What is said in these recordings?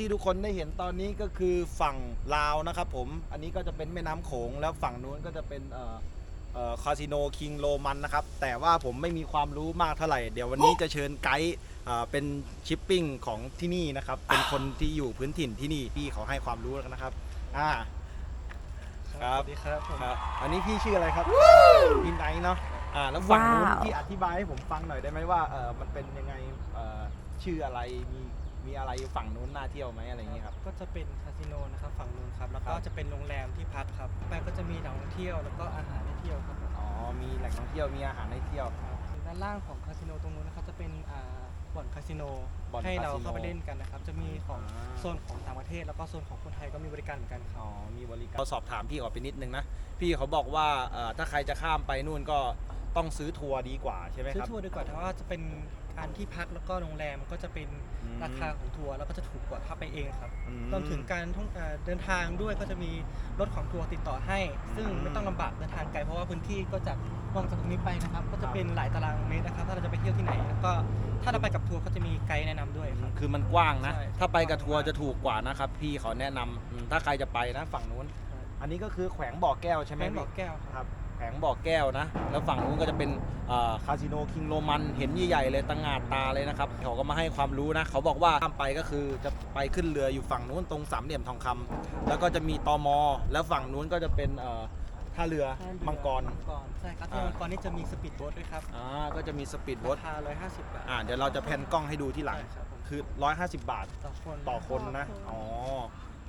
ที่ทุกคนได้เห็นตอนนี้ก็คือฝั่งลาวนะครับผม อันนี้ก็จะเป็นแม่น้ำโขงแล้วฝั่งนู้นก็จะเป็นเอ่อเอ่อคาสิโนคิงโรมันนะครับ แต่ว่าผมไม่มีความรู้มากเท่าไหร่ เดี๋ยววันนี้จะเชิญไกด์อ่าเป็นชิปปิ้งของที่นี่นะครับ เป็นคนที่อยู่พื้นถิ่นที่นี่พี่เขาให้ความรู้แล้วนะครับ อ่า ครับ สวัสดีครับผมครับ อันนี้พี่ชื่ออะไรครับพี่ไนท์เนาะ อ่า แล้วฝั่งนู้นว้าว พี่อธิบายให้ผมฟังหน่อยได้ไหมว่าเออมันเป็นยังไงเอ่อชื่ออะไร มี มีอะไรฝั่งนู้นน่าเที่ยวไหมอะไรอย่างเงี้ยครับ ก็จะเป็นคาสิโนนะครับฝั่งนู้นครับ แล้วก็ครับจะเป็นโรงแรมที่พักครับไปก็จะมีแหล่งท่องเที่ยวแล้วก็อาหารให้เที่ยวครับผมอ๋อ มีแหล่งท่องเที่ยว มีอาหารให้เที่ยวครับด้านล่างของคาสิโนตรงนู้นนะครับจะเป็นอ่าบ่อนคาสิโนบ่อนให้เราคาสิโนเข้าไปเล่นกันนะครับจะมีของอ่า โซนของต่างประเทศ แล้วก็โซนของคนไทยก็มีบริการเหมือนกันครับ อ๋อ มีบริการเราสอบถามพี่ออกไปนิดนึงนะ พี่เขาบอกว่าเอ่อถ้าใครจะข้ามไปนู่นก็ต้องซื้อทัวร์ดีกว่าใช่ไหมซื้คอรับ ทัวร์ดีกว่าแต่ว่าจะเป็น การที่พักแล้วก็โรงแรมก็จะเป็นอืมราคาของทัวร์แล้วก็จะถูกกว่าถ้าไปเองครับอืรวมถึงการท่องเอ่อเดินทางด้วยก็จะมีรถของทัวร์ติดต่อให้ ซึ่งอืม ไม่ต้องลำบากเดินทางไกลเพราะว่าพื้นที่ก็จะมองจากตรงนี้ไปนะครับ ก็จะเป็นหลายตารางเมตรนะครับ ถ้าเราจะไปเที่ยวที่ไหน แล้วก็ถ้าเราไปกับทัวร์ก็จะมีไกด์แนะนำด้วยครับ คือมันกว้างนะ ใช่ ถ้าไปกับทัวร์จะถูกกว่านะครับ พี่เขาแนะนำอืมถ้าใครจะไปนะฝั่งนู้น อันนี้ก็คือแขวงบ่อแก้วใช่ไหมแม่พี่บอกแก้วครับ ครับแผงบ่อแก้วนะ แล้วฝั่งนู้นก็จะเป็นคาสิโนคิงโรมันเห็นใหญ่ๆเลยตั้งงาดตาเลยนะครับเขาก็มาให้ความรู้นะ เขาบอกว่าข้ามไปก็คือจะไปขึ้นเรืออยู่ฝั่งนู้นตรงสามเหลี่ยมทองคำแล้วก็จะมีตอมอแล้วฝั่งนู้นก็จะเป็นเอ่อท่าเรือมังกรมังกรใช่ครับที่อ่ามังกรนี่จะมีสปีดโบ๊ทด้วยครับอ่าก็จะมีสปีดโบ๊ทราคา150 บาทอ่าเดี๋ยวเราจะแพนกล้องให้ดูที่หลังใช่ครับผมคือ 150 บาทต่อคนต่อคนนะอ๋อ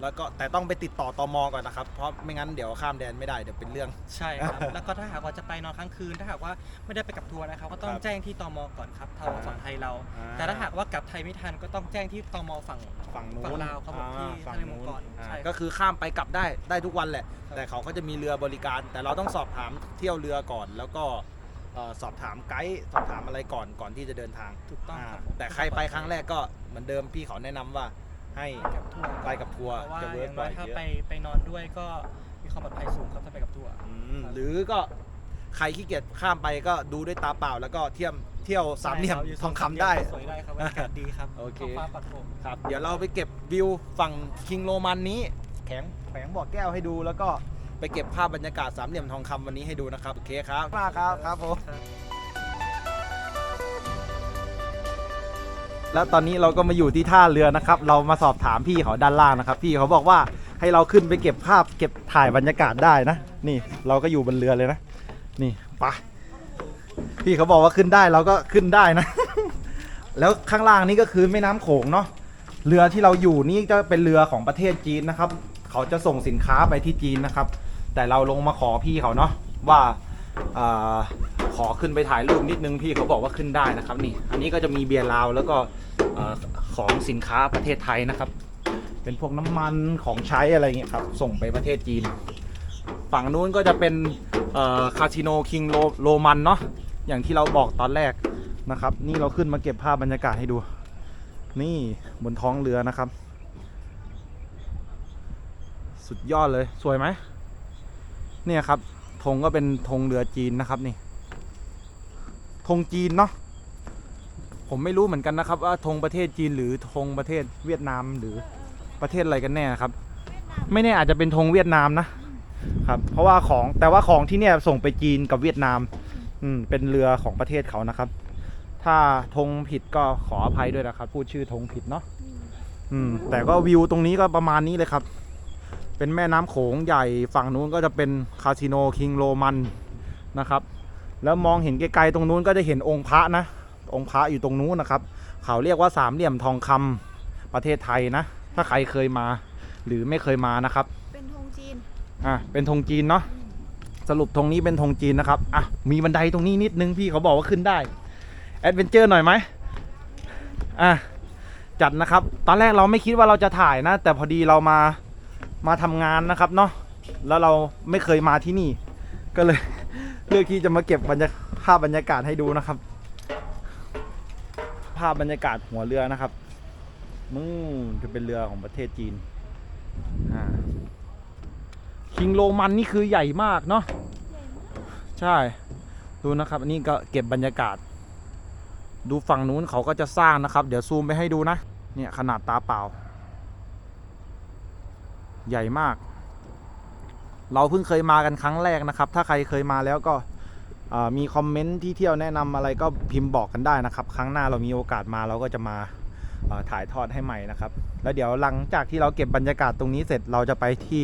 แล้วก็แต่ต้องไปติดต่อตอมอก่อนนะครับ เพราะไม่งั้นเดี๋ยวข้ามแดนไม่ได้เดี๋ยวเป็นเรื่อง ใช่ครับ แล้วก็ถ้าหากว่าจะไปนอนค้างคืน ถ้าหากว่าไม่ได้ไปกับทัวร์นะครับ ก็ต้อคงรับแจ้งที่ตมก่อนครับทางฝั่งไทยเรา อ่า แต่ถ้าหากว่ากลับไทยไม่ทันก็ต้องแจ้งที่ตมฝั่งฝั่งนู้นฝั่งลาวครับผมที่อ่ฝั่งทะเลมันู้งนกรอ่า ใช่ก็คือข้ามไปกลับได้ได้ทุกวันแหละครับแต่เขาก็จะมีเรือบริการ แต่เราต้องสอบถามเที่ยวเรือก่อน แล้วก็เอ่อสอบถามไกด์สอบถามอะไรก่อนก่อนที่จะเดินทางถูกต้องอ่าครับผม แต่ใครไปครั้งแรกก็เหมือนเดิมพี่เขาแนะนำว่า ให้กับทัวร์ไปกับทัวร์เพราะว่าจะอเวิร์กย่างกน้ว่าอยถ้าเยอะไปไปนอนด้วยก็มีความปลอดภัยสูงครับถ้าไปกับทัวร์อืมครับหรือก็ใครขี้เกียจข้ามไปก็ดูด้วยตาเปล่า แล้วก็เที่ยวเที่ยวสามเหลี่ยมใช่ครับทองคำได้ สวยได้ครับบรรยากาศดีครับโอเค ท้งฟ้าปัดโปร่งครับเดี๋ยวเราไปเก็บวิวฝั่งคิงโรมันนี้แข็งแขวงบ่อแก้วให้ดู แล้วก็ไปเก็บภาพบรรยากาศสามเหลี่ยมทองคำวันนี้ให้ดูนะครับ โอเคครับมากครับครับผม ครับ แล้วตอนนี้เราก็มาอยู่ที่ท่าเรือนะครับ เรามาสอบถามพี่เขาด้านล่างนะครับ พี่เขาบอกว่าให้เราขึ้นไปเก็บภาพเก็บถ่ายบรรยากาศได้นะ นี่เราก็อยู่บนเรือเลยนะ นี่ปะพี่เขาบอกว่าขึ้นได้เราก็ขึ้นได้นะ แล้วข้างล่างนี่ก็คือแม่น้ำโขงเนาะ เรือที่เราอยู่นี่จะเป็นเรือของประเทศจีนนะครับ เขาจะส่งสินค้าไปที่จีนนะครับ แต่เราลงมาขอพี่เขาเนาะว่า ขอขึ้นไปถ่ายรูปนิดนึงพี่เขาบอกว่าขึ้นได้นะครับนี่ อันนี้ก็จะมีเบียร์ลาวแล้วก็ของสินค้าประเทศไทยนะครับ เป็นพวกน้ำมันของใช้อะไรเงี้ยครับ ส่งไปประเทศจีน ฝั่งนู้นก็จะเป็นคาสิโนคิงโรมันเนาะอย่างที่เราบอกตอนแรกนะครับ นี่เราขึ้นมาเก็บภาพบรรยากาศให้ดู นี่บนท้องเรือนะครับ สุดยอดเลยสวยไหมเนี่ยครับธงก็เป็นธงเรือจีนนะครับนี่ ธงจีนเนาะผมไม่รู้เหมือนกันนะครับ ว่าธงประเทศจีนหรือธงประเทศเวียดนามหรือประเทศอะไรกันแน่ครับ ไม่แน่อาจจะเป็นธงเวียดนามนะครับ เพราะว่าของแต่ว่าของที่เนี่ยส่งไปจีนกับเวียดนาม อืมเป็นเรือของประเทศเขานะครับ ถ้าธงผิดก็ขออภัยด้วยนะครับ พูดชื่อธงผิดเนาะอืม แต่ก็วิวตรงนี้ก็ประมาณนี้เลยครับ เป็นแม่น้ำโขงใหญ่ฝั่งนู้นก็จะเป็นคาสิโนคิงโรมันนะครับ แล้วมองเห็นไกลๆตรงนู้นก็จะเห็นองค์พระนะ องค์พระอยู่ตรงนู้นนะครับ เขาเรียกว่าสามเหลี่ยมทองคำประเทศไทยนะ ถ้าใครเคยมาหรือไม่เคยมานะครับ เป็นธงจีน อะ เป็นธงจีนเนาะ สรุปธงนี้เป็นธงจีนนะครับ อะ มีบันไดตรงนี้นิดนึงพี่เขาบอกว่าขึ้นได้ แอดเวนเจอร์หน่อยไหมอะ จัดนะครับ ตอนแรกเราไม่คิดว่าเราจะถ่ายนะ แต่พอดีเรามา มาทำงานนะครับเนาะ แล้วเราไม่เคยมาที่นี่ ก็เลย เลือกที่จะมาเก็บบรรยากภาพบรรยากาศให้ดูนะครับ ภาพบรรยากาศหัวเรือนะครับนู่นจะเป็นเรือของประเทศจีนอ่าคิงโรมันนี่คือใหญ่มากเนาะใช่ ดูนะครับ อันนี้ก็เก็บบรรยากาศ ดูฝั่งนู้นเขาก็จะสร้างนะครับ เดี๋ยวซูมไปให้ดูนะ เนี่ยขนาดตาเปล่า ใหญ่มาก เราเพิ่งเคยมากันครั้งแรกนะครับ ถ้าใครเคยมาแล้วก็มีคอมเมนต์ที่เที่ยวแนะนำอะไรก็พิมพ์บอกกันได้นะครับ ครั้งหน้าเรามีโอกาสมาเราก็จะมาถ่ายทอดให้ใหม่นะครับ แล้วเดี๋ยวหลังจากที่เราเก็บบรรยากาศตรงนี้เสร็จเราจะไปที่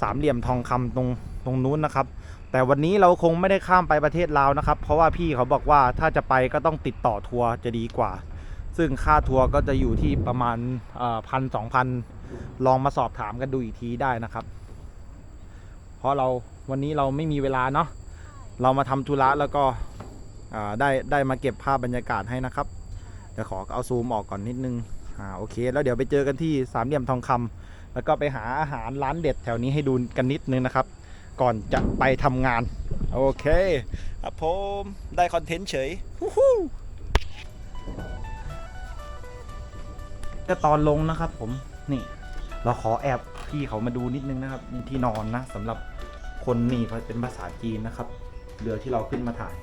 สามเหลี่ยมทองคำตรงตรงนู้นนะครับ แต่วันนี้เราคงไม่ได้ข้ามไปประเทศลาวนะครับ เพราะว่าพี่เขาบอกว่าถ้าจะไปก็ต้องติดต่อทัวร์จะดีกว่า ซึ่งค่าทัวร์ก็จะอยู่ที่ประมาณพันสองพันลองมาสอบถามกันดูอีกทีได้นะครับ เพราะเราวันนี้เราไม่มีเวลาเนาะเรามาทำธุระแล้วก็อ่าได้ได้มาเก็บภาพบรรยากาศให้นะครับเดี๋ยวขอเอาซูมออกก่อนนิดนึงอ่าโอเค แล้วเดี๋ยวไปเจอกันที่สามเหลี่ยมทองคำแล้วก็ไปหาอาหารร้านเด็ดแถวนี้ให้ดูกันนิดนึงนะครับ ก่อนจะไปทำงาน โอเคครับผมได้คอนเทนต์เฉยฮู้ฮู้จะตอนลงนะครับผมนี่เราขอแอบ พี่เขามาดูนิดนึงนะครับที่นอนนะสำหรับคนนี่เป็นภาษาจีนนะครับ เรือที่เราขึ้นมาถ่าย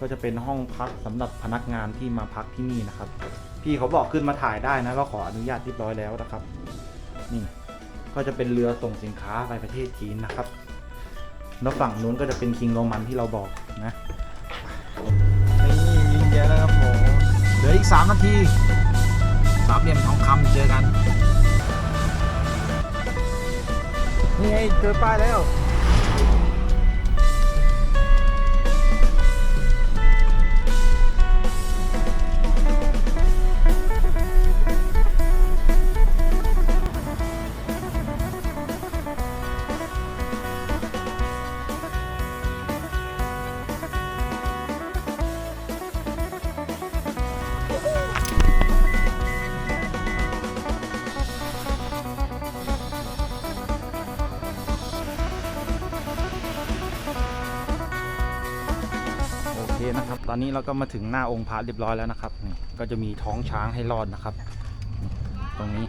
ก็จะเป็นห้องพักสำหรับพนักงานที่มาพักที่นี่นะครับ พี่เขาบอกขึ้นมาถ่ายได้นะก็ขออนุญาตเรียบร้อยแล้วนะครับ นี่ก็จะเป็นเรือส่งสินค้าไปประเทศจีนนะครับ แล้วฝั่งนู้นก็จะเป็นคิงโรมันที่เราบอกนะนี่ยิงเยอะแล้วครับผมเหลืออีก 3 นาทีสามเหลี่ยมทองคำเจอกัน นี่ไงเจอป้ายแล้ว อนนี้เราก็มาถึงหน้าองค์พระเรียบร้อยแล้วนะครับนี่ก็จะมีท้องช้างให้รอดนะครับ ตรงนี้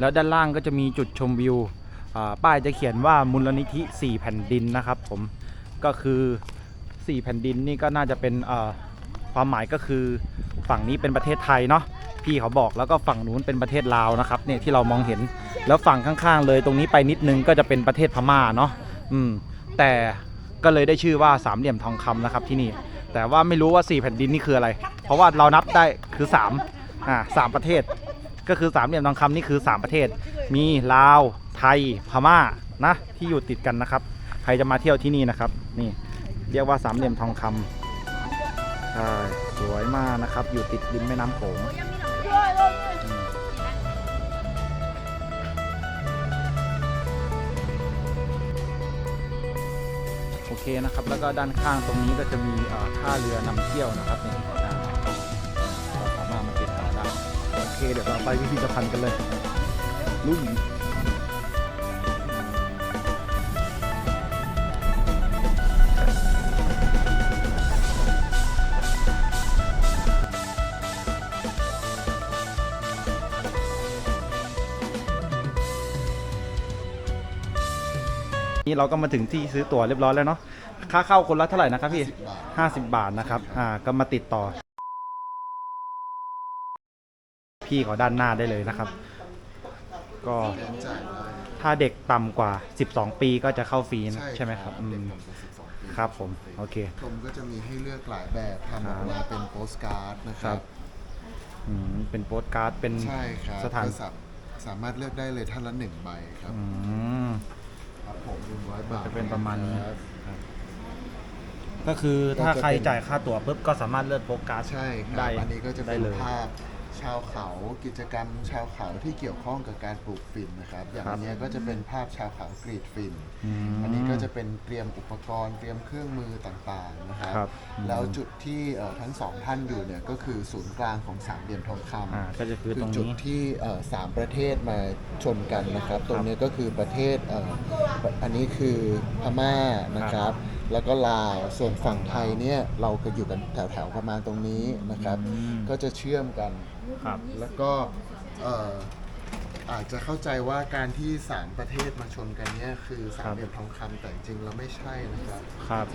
แล้วด้านล่างก็จะมีจุดชมวิวอ่าป้ายจะเขียนว่ามูลนิธิ 4 แผ่นดินนะครับผมก็คือ 4 แผ่นดินนี่ก็น่าจะเป็นอ่าความหมายก็คือฝั่งนี้เป็นประเทศไทยเนาะพี่เขาบอกแล้วก็ฝั่งนู้นเป็นประเทศลาวนะครับเนี่ยที่เรามองเห็นแล้วฝั่งข้างๆเลยตรงนี้ไปนิดนึงก็จะเป็นประเทศพม่าเนาะอืมแต่ก็เลยได้ชื่อว่าสามเหลี่ยมทองคำนะครับที่นี่ แต่ว่าไม่รู้ว่า 4 แผ่นดินนี่คืออะไร เพราะว่าเรานับได้คือ3อ่าสามประเทศ ก็คือสามเหลี่ยมทองคำนี่คือ 3 ประเทศ มีลาว ไทย พม่านะที่อยู่ติดกันนะครับ ใครจะมาเที่ยวที่นี่นะครับ นี่เรียกว่าสามเหลี่ยมทองคำใช่สวยมากนะครับ อยู่ติดริมแม่น้ำโขง นะครับ แล้วก็ด้านข้างตรงนี้ก็จะมีท่าเรือนำเที่ยวนะครับนี่เราสามารถมาติดต่อได้โอเคเดี๋ยวเราไปพิพิธภัณฑ์กันเลยลุย นี่เราก็มาถึงที่ซื้อตั๋วเรียบร้อยแล้วเนาะค่าเข้าคนละเท่าไหร่นะครับพี่50บาทนะครับอ่าก็มาติดต่อ พี่เขาด้านหน้าได้เลยนะครับ ก็จ่ายได้ถ้าเด็กต่ำกว่า 12 ปีก็จะเข้าฟรีนะใช่ไหมครับอืเด็กมต่ำกว่า12ปีครับผม โอเค ชมก็จะมีให้เลือกหลายแบบทำออกมาเป็นโปสการ์ดนะคครัรับ บอืมเป็นโปสการ์ดเป็นใช่ครับสถานก็สาสามารถเลือกได้เลยท่านละหนึ่งใบครับ อืม ครับผมหนึ่งร้อยบาทจะเป็นประมาณนี้ครับก็คือถ้าก็จะเป็นใครจ่ายค่าตั๋วปุ๊บก็สามารถเลือกโปสการ์ดใช่คได้รับอันนี้ก็จะได้เป็นเลย ภาพ ชาวเขากิจกรรม ชาวเขาที่เกี่ยวข้องกับการปลูกฝิ่นนะครับ อย่างครับอันเนี้ยก็จะเป็นภาพชาวเขากรีดฝิ่นมอันนี้ก็จะเป็นเตรียมอุปกรณ์เตรียมเครื่องมือต่างๆนะครับ ครับอืม แล้วจุดที่เอ่อทั้งสองท่านอยู่เนี่ยก็คือศูนย์กลางของสามเหลี่ยมทองคำ อ่าก็จะคือตรงจุดนี้ ที่เอ่อสามประเทศมาชนกันนะครับ ตรงนี้ก็คือประเทศเอ่ออันนี้คือพม่านะครับ แล้วก็ลาวส่วนฝั่งไทยเนี่ยเราก็อยู่กันแถวๆประมาณตรงนี้นะครับ อืม ก็จะเชื่อมกัน ครับ แล้วก็เอ่ออาจจะเข้าใจว่าการที่สามประเทศมาชนกันเนี่ยคือสามเหลี่ยมทองคำแต่จริงๆแล้วไม่ใช่นะครับ ครับ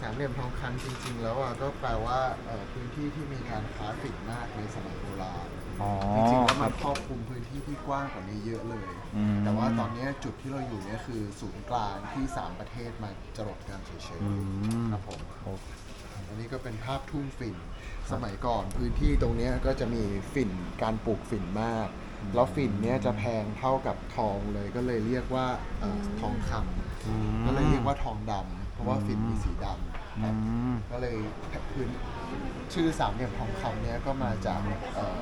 สามเหลี่ยมทองคำจริง ๆ แล้วอะก็แปลว่าเอ่อพื้นที่ที่มีการค้าฝิ่นมากในสมัยโบราณอ๋อจริงๆแล้วคมัรับ นครอบคลุมพื้นที่ที่กว้างกว่านี้เยอะเลย อืม แต่ว่าตอนเนี้ยจุดที่เราอยู่เนี่ยคือศูนย์กลางที่3ประเทศมาจรดกันเฉยอืมๆครับผม โอ้ อันนี้ก็เป็นภาพทุ่งฝิ่น สมัยก่อนพื้นที่ตรงเนี้ยก็จะมีฝิ่นการปลูกฝิ่นมาก แล้วฝิ่นเนี้ยจะแพงเท่ากับทองเลยก็เลยเรียกว่าเอ่อทองคำอืมก็เลยเรียกว่าทองดำเพราะว่าฝิ่นมีสีดำคอืรับมก็เลยพื้นชื่อสามเหลี่ยมทองคำเนี้ยก็มาจากเอ่อ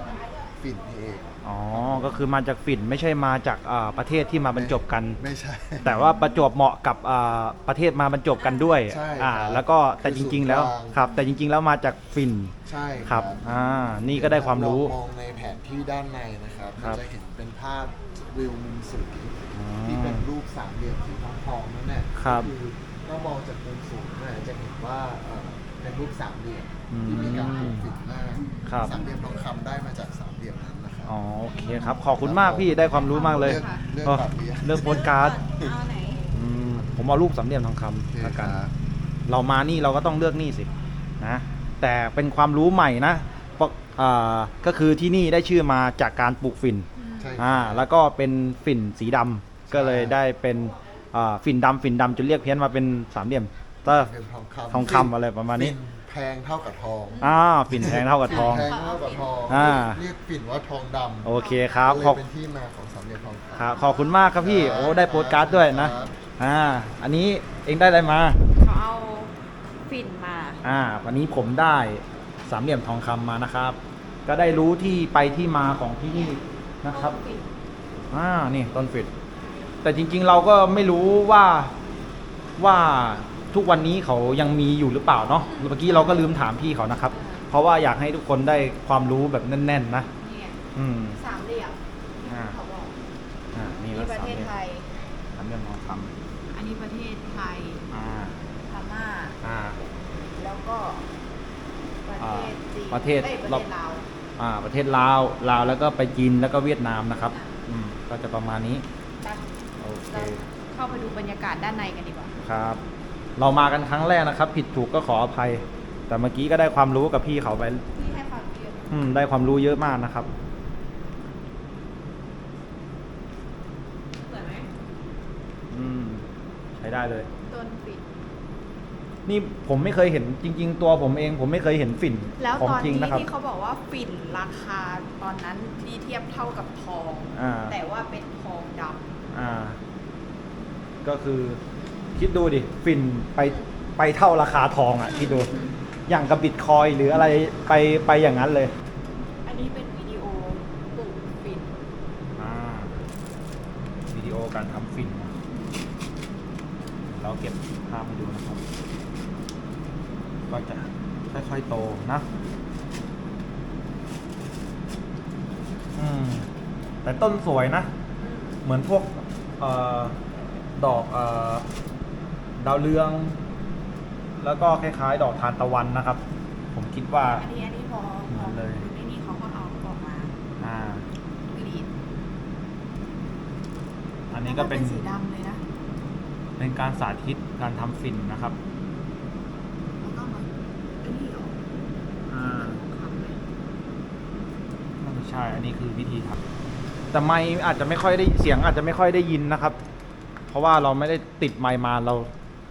ฝิ่นนี่เองอ๋อ ก็คือมาจากฝิ่นไม่ใช่มาจากอ่าประเทศที่มาบรรจบกัน ไม่ใช่ แต่ว่าประจวบเหมาะกับอ่าประเทศมาบรรจบกันด้วยใช่อ่าครับแล้วก็แต่คือจริง ๆ แล้วศูนย์กลาง ครับ แต่จริง ๆ แล้วมาจากฝิ่นใช่ครับอ่านี่ก็ได้ความรู้ ลองมองในแผนที่ด้านในนะครับครัมันบ จะเห็นเป็นภาพวิวมุมสูงอืมที่เป็นรูปสามเหลี่ยมสีทองทองๆนั่นแหละครับคือถ้ามองจากมุมสูงเนี่ยจะเห็นว่าเอ่อเป็นรูปสามเหลี่ยมอืมที่มีการปลูกฝิ่นมากครับ สามเหลี่ยมทองคำได้มาจากสาม เหลี่ยมนั้นนะครับ อ๋อโอเคครับ ขอบคุณมากพี่ได้ความรู้มากเลยเลือกเออแบบนี้ เลือกโพสการ์ดเอาไหนอืมผมเอารูปสามเหลี่ยมทองโอเคคำละกันครับ เรามานี่เราก็ต้องเลือกนี่สินะแต่เป็นความรู้ใหม่นะเพราะอ่าก็คือที่นี่ได้ชื่อมาจากการปลูกฝิ่นใช่อ่าแล้วก็เป็นฝิ่นสีดำก็เลยได้เป็นอ่าฝิ่นดำฝิ่นดำจนเรียกเพี้ยนมาเป็นสามเหลี่ยมเตอร์ เป็นทองคำทองคำอะไรประมาณนี้ฝิ่ แพงเท่ากับทองอ่าฝิ่นแพงเท่ากับทองแพงเท่ากับทองอ่า เรียกฝิ่นว่าทองดำโอเคครับก็เลขอบยเป็นที่มาของสามเหลี่ยมทองคำ ครับขอบคุณมากครับพี่โอ้ได้โปสการ์ดด้วยนะ ครับ อ่า อันนี้เองได้อะไรมา เขาเอาฝิ่นมา อ่าวันนี้ผมได้สามเหลี่ยมทองคำมานะครับ ก็ได้รู้ที่ไปที่มาของที่นี่นะครับ อ่า นี่ต้นฟิตแต่จริงๆเราก็ไม่รู้ว่าว่า ทุกวันนี้เขายังมีอยู่หรือเปล่าเนาะเมื่อกี้เราก็ลืมถามพี่เขานะครับ เพราะว่าอยากให้ทุกคนได้ความรู้แบบแน่น ๆ นะนี่ไงอืม สามเหลี่ยมอ่า เขาบอกอ่านี่นี่ก็ประสามเทเหศลี่ยมไทย สามเหลี่ยมทองคอันนี้ประเทศไทยำอ่าพม่า อ่า แล้วก็ประเทศจีนประเทศอ้ยประรอบ เทศลาวอ่า ประเทศลาวลาวแล้วก็ไปจีนแล้วก็เวียดนามนะครับอืมก็จะประมาณนี้ไปโอเค เราเข้าไปดูบรรยากาศด้านในกันดีกว่า ครับ เรามากันครั้งแรกนะครับ ผิดถูกก็ขออภัย แต่เมื่อกี้ก็ได้ความรู้กับพี่เขาไปที่ให้ความเยอะอืมได้ความรู้เยอะมากนะครับ เหมือนไหมอืมใช้ได้เลยต้นฝิ่นนี่ผมไม่เคยเห็นจริง ๆ ตัวผมเอง ผมไม่เคยเห็นฝิ่นแล้วของตอนจริงนี้นะครับ ที่เขาบอกว่าฝิ่นราคาตอนนั้นดีเทียบเท่ากับทอง อ่า แต่ว่าเป็นทองดำอ่า ก็คือ คิดดูดิฝิ่นไปไปเท่าราคาทองอะคิดดูอย่างกับบิตคอยหรืออะไรไปไปอย่างนั้นเลยอันนี้เป็นวิดีโอปลูกฝิ่นอ่าวิดีโอการทำฟิน เราเก็บภาพให้ดูนะครับ ก็จะค่อยๆโตนะอืมแต่ต้นสวยนะ เหมือนพวกเออดอกเออ ดาวเรือง แล้วก็คล้ายๆ ดอกทานตะวันนะครับ ผมคิดว่า อันนี้อันนี้พอพอเลยในนี้เขาก็เอาออกมาอ่ากรีดอันนี้ก็เป็นสีดำเลยนะ เป็นการสาธิตการทำฝิ่นนะครับแล้วก็มาอันนี้ออกอ่าทำไหมไม่ใช่ อันนี้คือวิธีทำแต่ไมค์อาจจะไม่ค่อยได้เสียงอาจจะไม่ค่อยได้ยินนะครับ เพราะว่าเราไม่ได้ติดไมค์มาเรา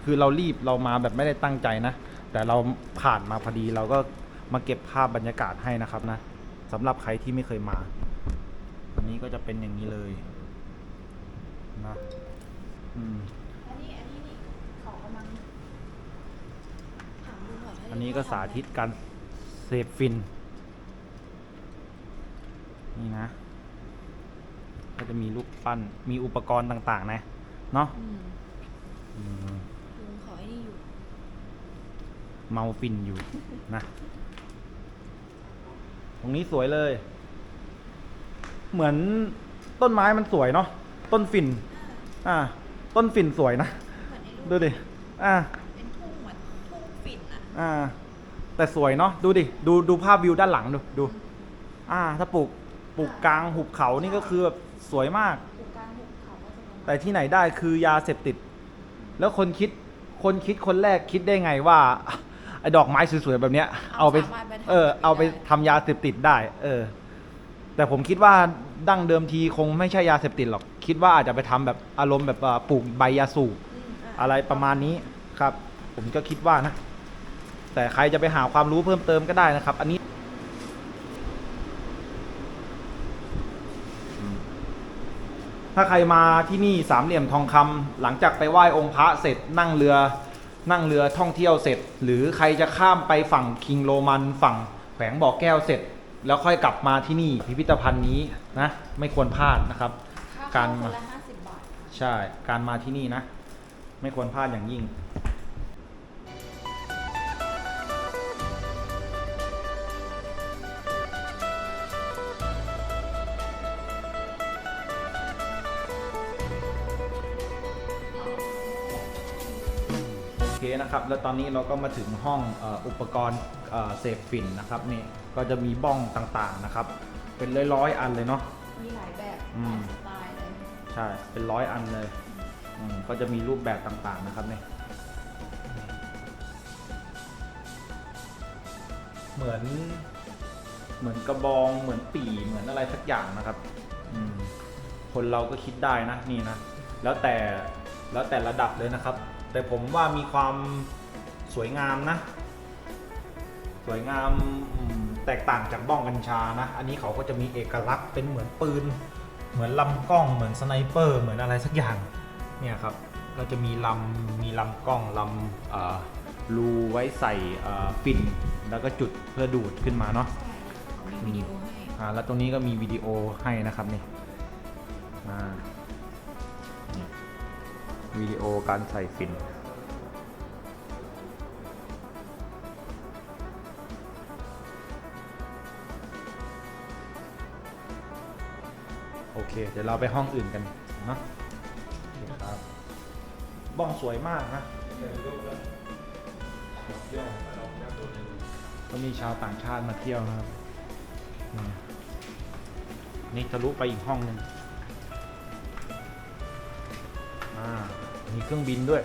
คือเรารีบเรามาแบบไม่ได้ตั้งใจนะ แต่เราผ่านมาพอดีเราก็มาเก็บภาพบรรยากาศให้นะครับนะสำหรับใครที่ไม่เคยมา อันนี้ก็จะเป็นอย่างนี้เลยนะอืมอันนี้อันนี้นี่เขากำลังถามดูหยอันนี้ก็สาธิตการเสพฟิน นี่นะ ก็จะมีลูกปั้นมีอุปกรณ์ต่าง ๆ นะ เนาะอืม อืมลุงข อไอ้นี่อยู่ เมาฟินอยู่ นะ ตรงนี้สวยเลย เหมือนต้นไม้มันสวยเนาะต้นฟิน อ่า ต้นฟินสวยนะเหมือนไอ้ลูกดูดิอ่า เป็นทุ่งเหมือนทุ่งฝิ่นอะ อ่า แต่สวยเนาะดูดิดูดูภาพวิวด้านหลังดูดู อ่า ถ้าปลูกปลูกกลางหุบเขานี่ก็คือแบบสวยมาก ปลูกกลางหุบเขาก็จะประมาณแต่ที่ไหนได้คือยาเสพติด แล้วคนคิด คนคิดคนแรกคิดได้ไงว่าไอ้ดอกไม้สวยๆแบบเนี้ย เอาไปสมรถทำเออเอาไปทำยาเสพติดได้ เออ แต่ผมคิดว่าดั้งเดิมทีคงไม่ใช่ยาเสพติดหรอก คิดว่าอาจจะไปทำแบบอารมณ์แบบว่าปลูกใบยาสูบ อะไรประมาณนี้ครับ ผมก็คิดว่านะ แต่ใครจะไปหาความรู้เพิ่มเติมก็ได้นะครับ อันนี้ ถ้าใครมาที่นี่สามเหลี่ยมทองคำหลังจากไปไหว้องค์พระเสร็จนั่งเรือ นั่งเรือท่องเที่ยวเสร็จ หรือใครจะข้ามไปฝั่งคิงโรมันฝั่งแขวงบ่อแก้วเสร็จ แล้วค่อยกลับมาที่นี่พิพิธภัณฑ์นี้นะ ไม่ควรพลาดนะครับาการมาใช่ การมาที่นี่นะ ไม่ควรพลาดอย่างยิ่ง เคนะครับ แล้วตอนนี้เราก็มาถึงห้องเอออุปกรณ์เอ่อเสพฝิ่นนะครับนี่ก็จะมีบ้องต่างๆนะครับ เป็นร้อยๆอันเลยเนาะมีหลายแบบอืหมลายสไตล์เลยใช่เป็นร้อยอันเลยอืมก็จะมีรูปแบบต่างๆนะครับเนี่ยเหมือน เหมือนกระบองเหมือนปี่เหมือนอะไรสักอย่างนะครับอืมคนเราก็คิดได้นะนี่นะ แล้วแต่แล้วแต่ระดับเลยนะครับ แต่ผมว่ามีความสวยงามนะ สวยงามอืมแตกต่างจากบ้องกัญชานะ อันนี้เขาก็จะมีเอกลักษณ์เป็นเหมือนปืน เหมือนลำกล้อง เหมือนสไนเปอร์ เหมือนอะไรสักอย่าง เนี่ยครับ ก็จะมีลำ มีลำกล้องลำเอ่อรูไว้ใส่เอ่อปิ่น แล้วก็จุดเพื่อดูดขึ้นมาเนาะมีวิดีโอให้อ่าแล้วตรงนี้ก็มีวิดีโอให้นะครับนี่ อ่านี่ วิดีโอการใส่ฟินโอเค เดี๋ยวเราไปห้องอื่นกันเนาะโอเคครับบ้องสวยมากนะก็มีชาวต่างชาติมาเที่ยวนะครับ นี่นี่ทะลุไปอีกห้องหนึ่ง อ่ามีเครื่องบินด้วย